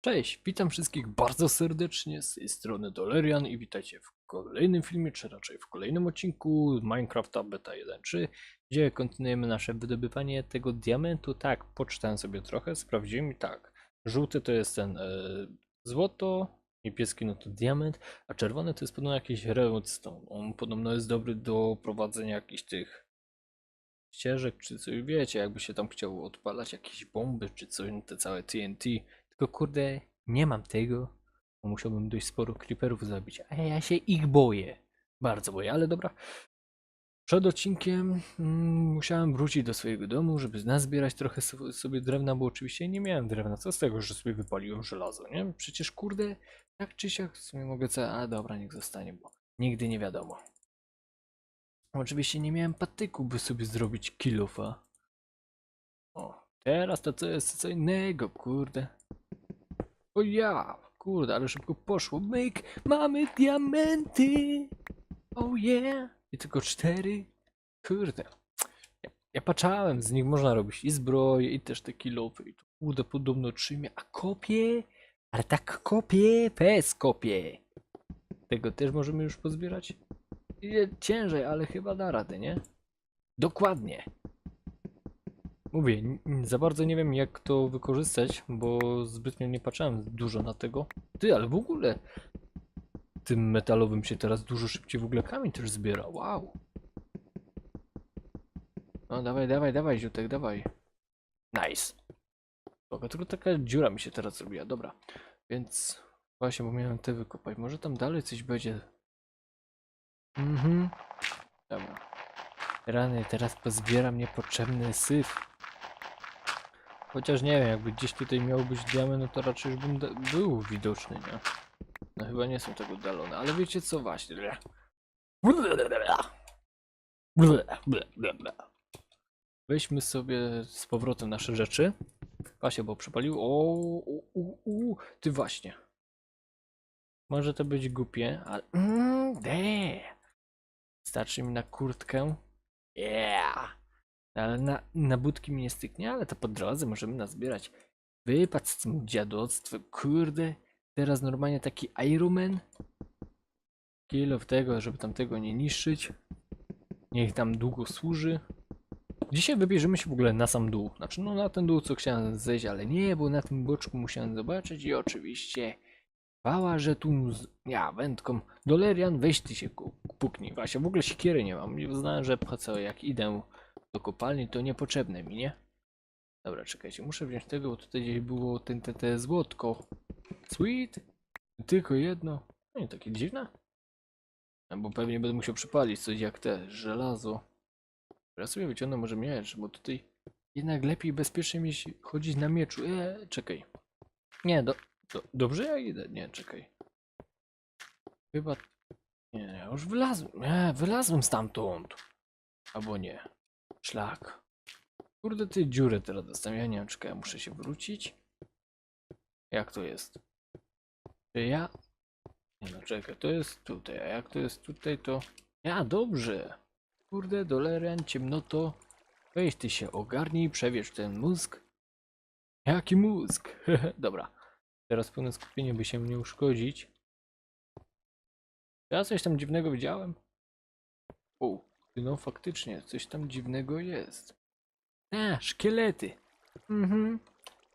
Cześć, witam wszystkich bardzo serdecznie z tej strony Dolerian i witajcie w kolejnym filmie, czy raczej w kolejnym odcinku Minecrafta Beta 1.3, gdzie kontynuujemy nasze wydobywanie tego diamentu. Tak, poczytałem sobie trochę, sprawdziłem i tak, żółty to jest ten e, złoto, niebieski no to diament, a czerwony to jest podobno jakiś redstone. On podobno jest dobry do prowadzenia jakichś tych ścieżek, czy coś, wiecie, jakby się tam chciało odpalać jakieś bomby, czy coś, te całe TNT. Tylko kurde, nie mam tego, bo musiałbym dość sporo creeperów zabić, a ja się ich boję. Bardzo boję, ale dobra. Przed odcinkiem mm, musiałem wrócić do swojego domu, żeby nazbierać trochę so- sobie drewna, bo oczywiście nie miałem drewna. Co z tego, że sobie wypaliłem żelazo, nie? Przecież kurde, tak czy siak w sumie mogę co... A dobra, niech zostanie, bo nigdy nie wiadomo. Oczywiście nie miałem patyku, by sobie zrobić kilofa. O, teraz to co jest co innego, kurde. O ja, kurde, ale szybko poszło. Myk, mamy diamenty. Oh yeah. I tylko cztery. Kurde. Ja, ja patrzałem, z nich można robić i zbroje, i też te kilofy. I to kurde, podobno trzymie. A kopie? Ale tak kopie, pes kopie. Tego też możemy już pozbierać? Ciężej, ale chyba da radę, nie? Dokładnie. Mówię, za bardzo nie wiem jak to wykorzystać, bo zbytnio nie patrzyłem dużo na tego. Ty, ale w ogóle tym metalowym się teraz dużo szybciej w ogóle kamień też zbiera. Wow. No dawaj, dawaj, dawaj, ziutek, dawaj. Nice. Spoko, tylko taka dziura mi się teraz zrobiła, dobra. Więc właśnie, bo miałem te wykopać. Może tam dalej coś będzie. Mhm. Dobra. Rany, teraz pozbieram niepotrzebny syf. Chociaż nie wiem, jakby gdzieś tutaj miał być diament, no to raczej już bym był widoczny, nie? No chyba nie są tego oddalone, ale wiecie co właśnie. Weźmy sobie z powrotem nasze rzeczy. Właśnie, bo przepalił. O, u, u, u, ty właśnie. Może to być głupie, ale. Mm, de. Starczy mi na kurtkę. Yeah! Ale na, na budki mi nie styknie, ale to po drodze możemy nazbierać. Wypad z tym dziadostwem, kurde. Teraz normalnie taki Ironman. Kilo w tego, żeby tamtego nie niszczyć. Niech tam długo służy. Dzisiaj wybierzemy się w ogóle na sam dół. Znaczy, no na ten dół, co chciałem zejść, ale nie, bo na tym boczku musiałem zobaczyć i oczywiście Chwała, że tu z... ja wędką. Dolerian, weź ty się puknij. Właśnie, w ogóle siekiery nie mam. Nie uznałem, że co, jak idę do kopalni, to niepotrzebne mi, nie? Dobra, czekajcie, muszę wziąć tego, bo tutaj gdzieś było ten, te, te złotko. Sweet. Tylko jedno. No nie takie dziwne. No, bo pewnie będę musiał przypalić coś jak te, żelazo. Ja sobie wyciągnę może miecz, bo tutaj jednak lepiej bezpiecznie mi chodzić na mieczu. Eee, czekaj. Nie, do, do, dobrze ja idę? Nie, czekaj. Chyba... Nie, ja już wylazłem. Nie, wylazłem stamtąd. Albo nie. Szlak. Kurde, ty dziurę teraz dostałem. Ja nie wiem, czekaj, muszę się wrócić. Jak to jest? Czy ja... Nie no, czekaj, to jest tutaj, a jak to jest tutaj, to... Ja, dobrze. Kurde, dolerian, ciemnoto. Weź ty się ogarnij, przewierz ten mózg. Jaki mózg? Dobra. Teraz pełne skupienie, by się nie uszkodzić. Ja coś tam dziwnego widziałem? O, no faktycznie, coś tam dziwnego jest. A, szkielety. Mhm.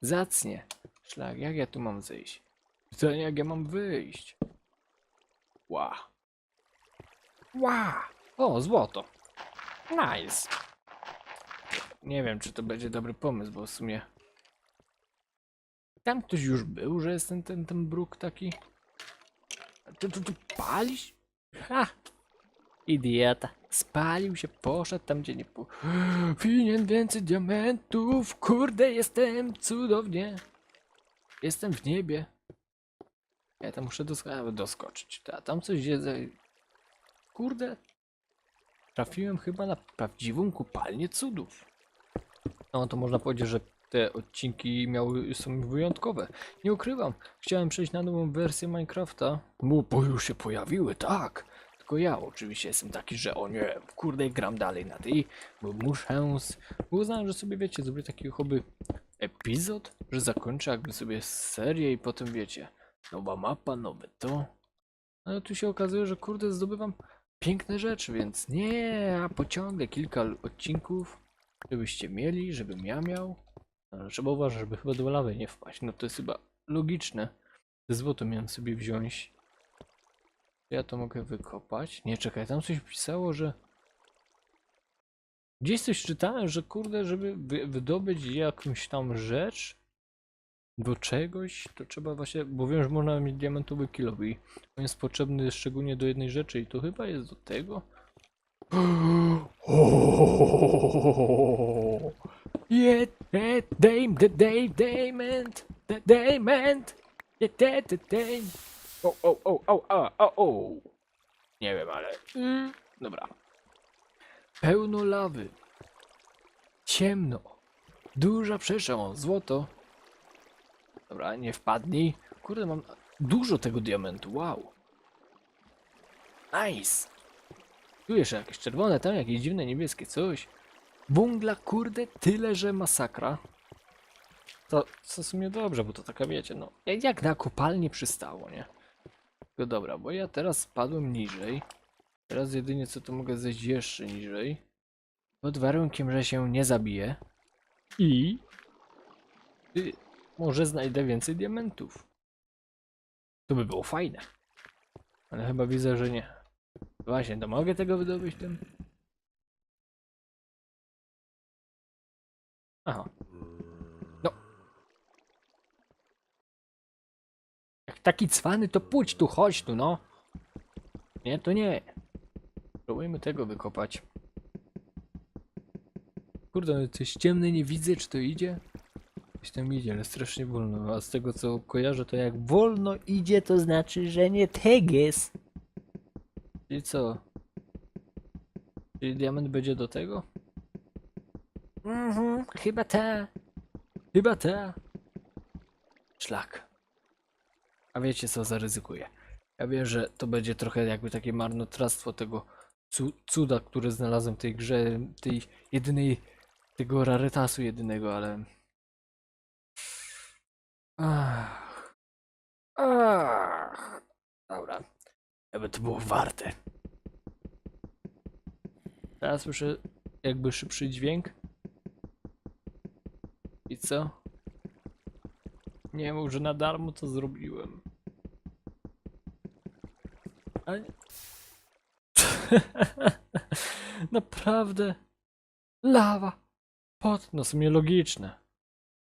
Zacnie. Szlak, jak ja tu mam zejść? Pytanie, jak ja mam wyjść? Ła. Ła. O, złoto. Nice. Nie wiem, czy to będzie dobry pomysł, bo w sumie... Tam ktoś już był, że jest ten, ten, ten bruk taki? Ty tu, tu palisz? Ha! Idiota. Spalił się, poszedł tam, gdzie nie po... Winien więcej diamentów. Kurde, jestem cudownie. Jestem w niebie. Ja tam muszę dosk doskoczyć. A tam coś jest... Kurde. Trafiłem chyba na prawdziwą kopalnię cudów. No to można powiedzieć, że te odcinki miały, są wyjątkowe. Nie ukrywam, chciałem przejść na nową wersję Minecrafta, bo, bo już się pojawiły, tak. Tylko ja oczywiście jestem taki, że o nie, kurde, gram dalej na tej, bo muszę, z... bo uznałem, że sobie wiecie, zrobię takie hobby epizod, że zakończę jakby sobie serię i potem wiecie, nowa mapa, nowe to. Ale tu się okazuje, że kurde zdobywam piękne rzeczy, więc nie, a pociągnę kilka odcinków, żebyście mieli, żebym ja miał. Trzeba uważać, żeby chyba do lawy nie wpaść. No to jest chyba logiczne. Te złoto miałem sobie wziąć. Ja to mogę wykopać. Nie, czekaj, tam coś pisało, że... Gdzieś coś czytałem, że kurde, żeby wy wydobyć jakąś tam rzecz do czegoś, to trzeba właśnie, bo wiem, że można mieć diamentowy kilowy i on jest potrzebny szczególnie do jednej rzeczy i to chyba jest do tego. Yeah, that dame, the dame, diamond, the diamond, the the the dame. O, o, o, o, o, o, o. Nie wiem, ale... Mm, dobra. Pełno lawy. Ciemno. Duża przestrzeń, złoto. Dobra, nie wpadnij. Kurde, mam dużo tego diamentu, wow. Nice. Tu jeszcze jakieś czerwone, tam jakieś dziwne niebieskie coś. Wungla, kurde, tyle, że masakra. To, co w sumie dobrze, bo to taka wiecie, no, jak na kopalnię przystało, nie? No dobra, bo ja teraz spadłem niżej. Teraz jedynie co to mogę zejść jeszcze niżej. Pod warunkiem, że się nie zabiję. I... y, może znajdę więcej diamentów. To by było fajne. Ale chyba widzę, że nie. Właśnie, to mogę tego wydobyć tym? Aha. No. Jak taki cwany, to pójdź tu, chodź tu, no. Nie, to nie. Spróbujmy tego wykopać. Kurde, ale coś ciemne, nie widzę, czy to idzie? Coś tam idzie, ale strasznie wolno. A z tego co kojarzę, to jak wolno idzie, to znaczy, że nie teges. Czyli co? Czyli diament będzie do tego? Mhm, chyba ta. Chyba ta. Szlak. A wiecie co, zaryzykuję. Ja wiem, że to będzie trochę jakby takie marnotrawstwo tego cu cuda, które znalazłem w tej grze, tej jedynej, tego rarytasu jedynego, ale... Ach. Ach. Dobra. Jakby to było warte. Teraz słyszę jakby szybszy dźwięk. Co? Nie mów, że na darmo to zrobiłem. Ale... Naprawdę. Lawa. Pot. No w sumie logiczne.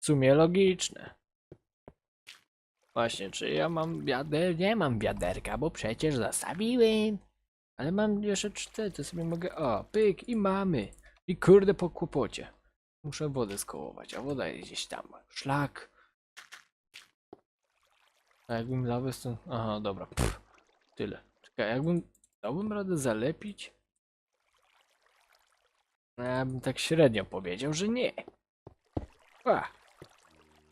W sumie logiczne. Właśnie, czy ja mam wiader? Nie mam wiaderka, bo przecież zostawiłem. Ale mam jeszcze cztery, to sobie mogę... O, pyk i mamy. I kurde po kłopocie. Muszę wodę skołować, a woda jest gdzieś tam. Szlak. A jakbym lawę stąd... Aha, dobra. Pff, tyle. Czekaj, jakbym... Dałbym radę zalepić? No, Ja bym tak średnio powiedział, że nie. A.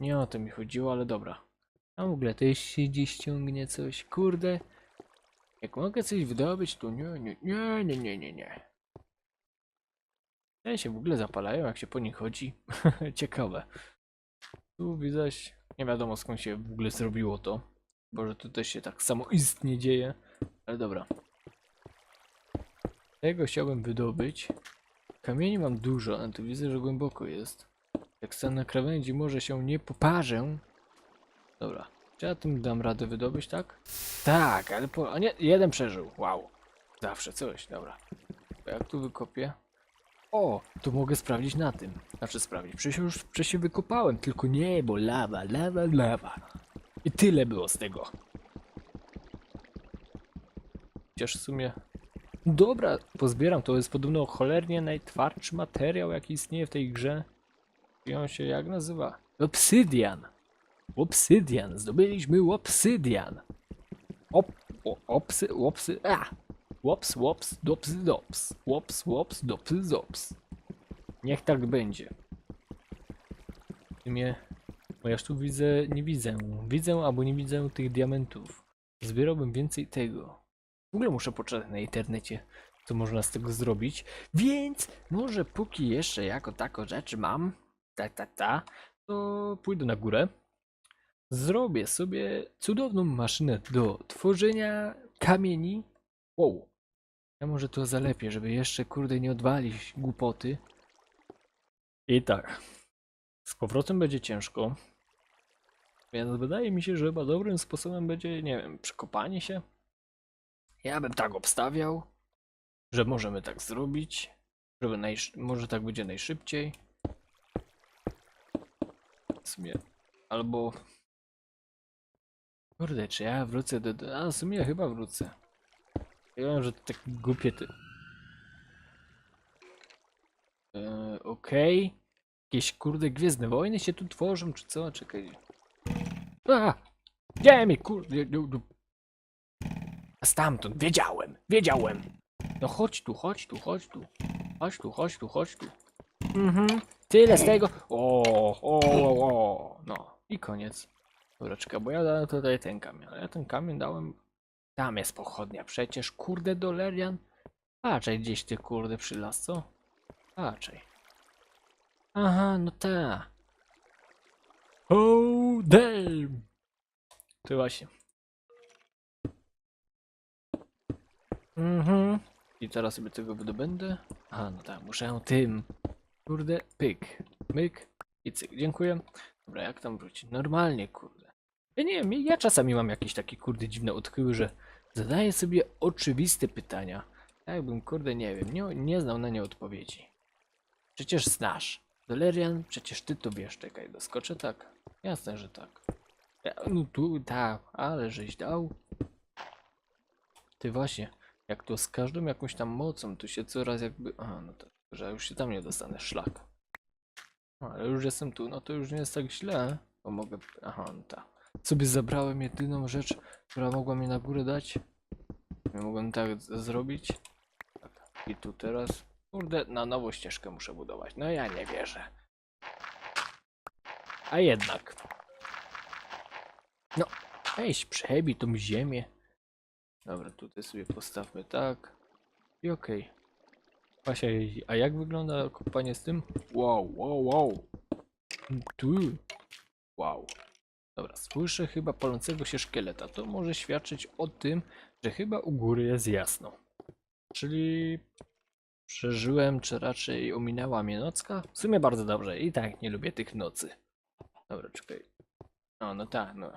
Nie o to mi chodziło, ale dobra. A w ogóle też się gdzieś ciągnie coś. Kurde. Jak mogę coś wydobyć, to nie, nie, nie, nie, nie, nie, nie. Te się w ogóle zapalają, jak się po nich chodzi. Ciekawe. Tu widać, nie wiadomo skąd się w ogóle zrobiło to. Bo że tu też się tak samo istnie dzieje. Ale dobra. Tego chciałbym wydobyć. Kamieni mam dużo, ale tu widzę, że głęboko jest. Jak stanę na krawędzi, może się nie poparzę. Dobra. Czy ja tym dam radę wydobyć, tak? Tak, ale po... A nie, jeden przeżył. Wow. Zawsze coś, dobra. Jak tu wykopię? O, tu mogę sprawdzić na tym. Znaczy sprawdzić. Przecież już wcześniej wykopałem, tylko nie, bo lawa, lawa, lawa. I tyle było z tego. Chociaż w sumie... Dobra, pozbieram. To jest podobno cholernie najtwardszy materiał, jaki istnieje w tej grze. I on się jak nazywa? Obsydian. Obsydian. Zdobyliśmy obsydian. Op, o, opsy, opsy, a! Łops, łops, dops, dops. Łops, łops, dops, dops. Niech tak będzie. Sumie, bo ja już tu widzę, nie widzę. Widzę albo nie widzę tych diamentów. Zbierałbym więcej tego. W ogóle muszę poczytać na internecie, co można z tego zrobić. Więc może póki jeszcze jako tako rzeczy mam, ta, ta, ta, to pójdę na górę. Zrobię sobie cudowną maszynę do tworzenia kamieni. Wow. Ja może to zalepię, żeby jeszcze kurde nie odwalić głupoty. I tak. Z powrotem będzie ciężko. Więc wydaje mi się, że chyba dobrym sposobem będzie, nie wiem, przekopanie się. Ja bym tak obstawiał, że możemy tak zrobić. Żeby może tak będzie najszybciej. W sumie. Albo. Kurde, czy ja wrócę do- A w sumie chyba wrócę. Ja wiem, że to tak głupie ty. Eee, Okej. Jakieś kurde gwiezdne wojny się tu tworzą, czy co? Czekaj. A! Gdzie mi kurde. du- Stamtąd, wiedziałem, wiedziałem. No chodź tu, chodź tu, chodź tu. Chodź tu, chodź tu, chodź tu. Mhm. Tyle z tego. O, o, o, o. No i koniec. Dobra, bo ja dałem tutaj ten kamień, ale ja ten kamień dałem. Tam jest pochodnia, przecież kurde dolerian. Patrzaj gdzieś ty kurde przy las, co? Patrzaj. Aha, no ta. Oh damn. To właśnie. Mhm. I teraz sobie tego wydobędę. A, no tak, muszę tym. Kurde, pyk, myk i cyk. Dziękuję. Dobra, jak tam wrócić? Normalnie, kurde. Ja nie wiem, ja czasami mam jakieś takie kurde dziwne odkryły, że zadaję sobie oczywiste pytania. Jakbym, kurde, nie wiem, nie, nie znał na nie odpowiedzi. Przecież znasz. Dolerian, przecież ty to wiesz. Czekaj, doskoczę tak. Jasne, że tak. Ja, no tu, tak, ale żeś dał. Ty właśnie, jak to z każdą jakąś tam mocą, to się coraz jakby... Aha, no to, że już się tam nie dostanę, szlak. No, ale już jestem tu, no to już nie jest tak źle, bo mogę... Aha, no tak. Sobie zabrałem jedyną rzecz, która mogła mnie na górę dać. Ja mogłem tak zrobić. Tak. I tu teraz... Kurde, na nową ścieżkę muszę budować. No ja nie wierzę. A jednak. No, weź przebij tą ziemię. Dobra, tutaj sobie postawmy tak. I okej. Basia, a jak wygląda kopanie z tym? Wow, wow, wow. Tu. Wow. Dobra, słyszę chyba palącego się szkieleta. To może świadczyć o tym, że chyba u góry jest jasno. Czyli przeżyłem, czy raczej ominęła mnie nocka? W sumie bardzo dobrze. I tak nie lubię tych nocy. Dobra, czekaj. O, no tak, no.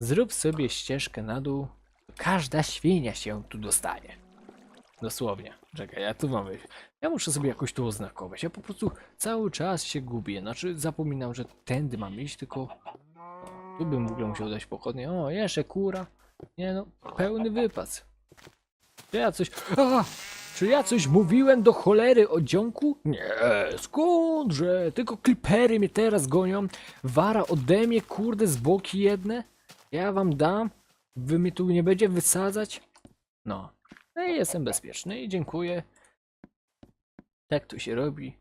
Zrób sobie ścieżkę na dół. Każda świnia się tu dostanie. Dosłownie. Czekaj, ja tu mam. Ja muszę sobie jakoś to oznakować. Ja po prostu cały czas się gubię. Znaczy zapominam, że tędy mam iść, tylko tu bym w ogóle musiał dać pochodnie. O, jeszcze kura. Nie no, pełny wypas. Czy ja coś... A! Czy ja coś mówiłem do cholery o dzionku? Nie, skądże? Tylko klipery mnie teraz gonią. Wara ode mnie, kurde, z boki jedne. Ja wam dam. Wy mnie tu nie będzie wysadzać. No. No i jestem bezpieczny i dziękuję. Tak to się robi.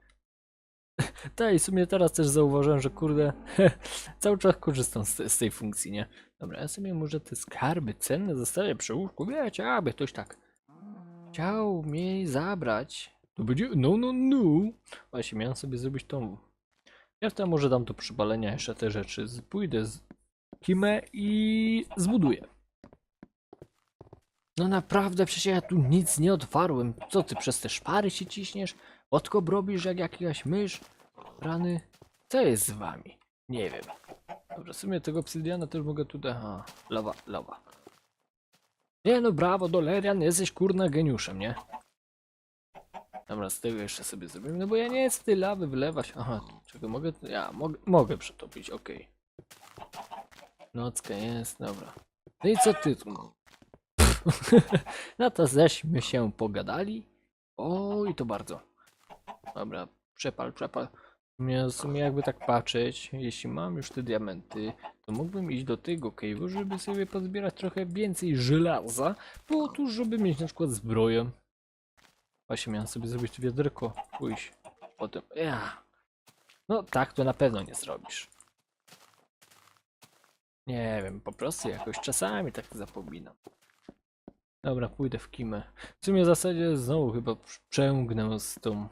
Tak, i w sumie teraz też zauważyłem, że kurde, cały czas korzystam z, z tej funkcji, nie? Dobra, ja sobie może te skarby cenne zostawię przy łóżku, wiecie, aby ktoś tak chciał mnie zabrać. To będzie, no, no, no. Właśnie, miałem sobie zrobić tą. Ja wtedy może dam do przypalenia jeszcze te rzeczy. Pójdę z Kimę i zbuduję. No naprawdę, przecież ja tu nic nie otwarłem. Co ty przez te szpary się ciśniesz? Odkop robisz jak jakaś mysz? Rany? Co jest z wami? Nie wiem. Dobra, w sumie tego obsydiana też mogę tutaj... Aha, lawa, lawa. Nie no, brawo, Dolerian, jesteś kurna geniuszem, nie? Dobra, z tego jeszcze sobie zrobimy, no bo ja nie chcę tej lawy wylewać. Aha, czego mogę? Ja mogę, mogę przetopić, okej. Nocka jest, dobra. No i co ty tu? no to żeśmy się pogadali. O, i to bardzo. Dobra, przepal, przepal. W sumie jakby tak patrzeć, jeśli mam już te diamenty, to mógłbym iść do tego cave'u, żeby sobie pozbierać trochę więcej żelaza, po to, żeby mieć na przykład zbroję. Właśnie miałem sobie zrobić wiaderko, pójść. Potem, ja. No tak to na pewno nie zrobisz. Nie wiem, po prostu jakoś czasami tak zapominam. Dobra, pójdę w kimę. W sumie w zasadzie znowu chyba przęgnę z tą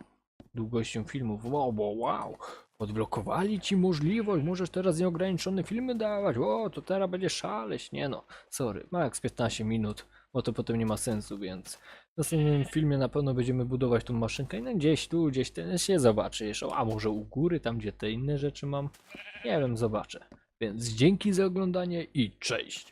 długością filmów. Wow, wow, wow. Odblokowali ci możliwość, możesz teraz nieograniczone filmy dawać. O, to teraz będzie szaleć. Nie no, sorry, max 15 minut, bo to potem nie ma sensu, więc w następnym filmie na pewno będziemy budować tą maszynkę i no gdzieś tu, gdzieś ten się zobaczy jeszcze. A może u góry, tam gdzie te inne rzeczy mam? Nie wiem, zobaczę. Więc dzięki za oglądanie i cześć.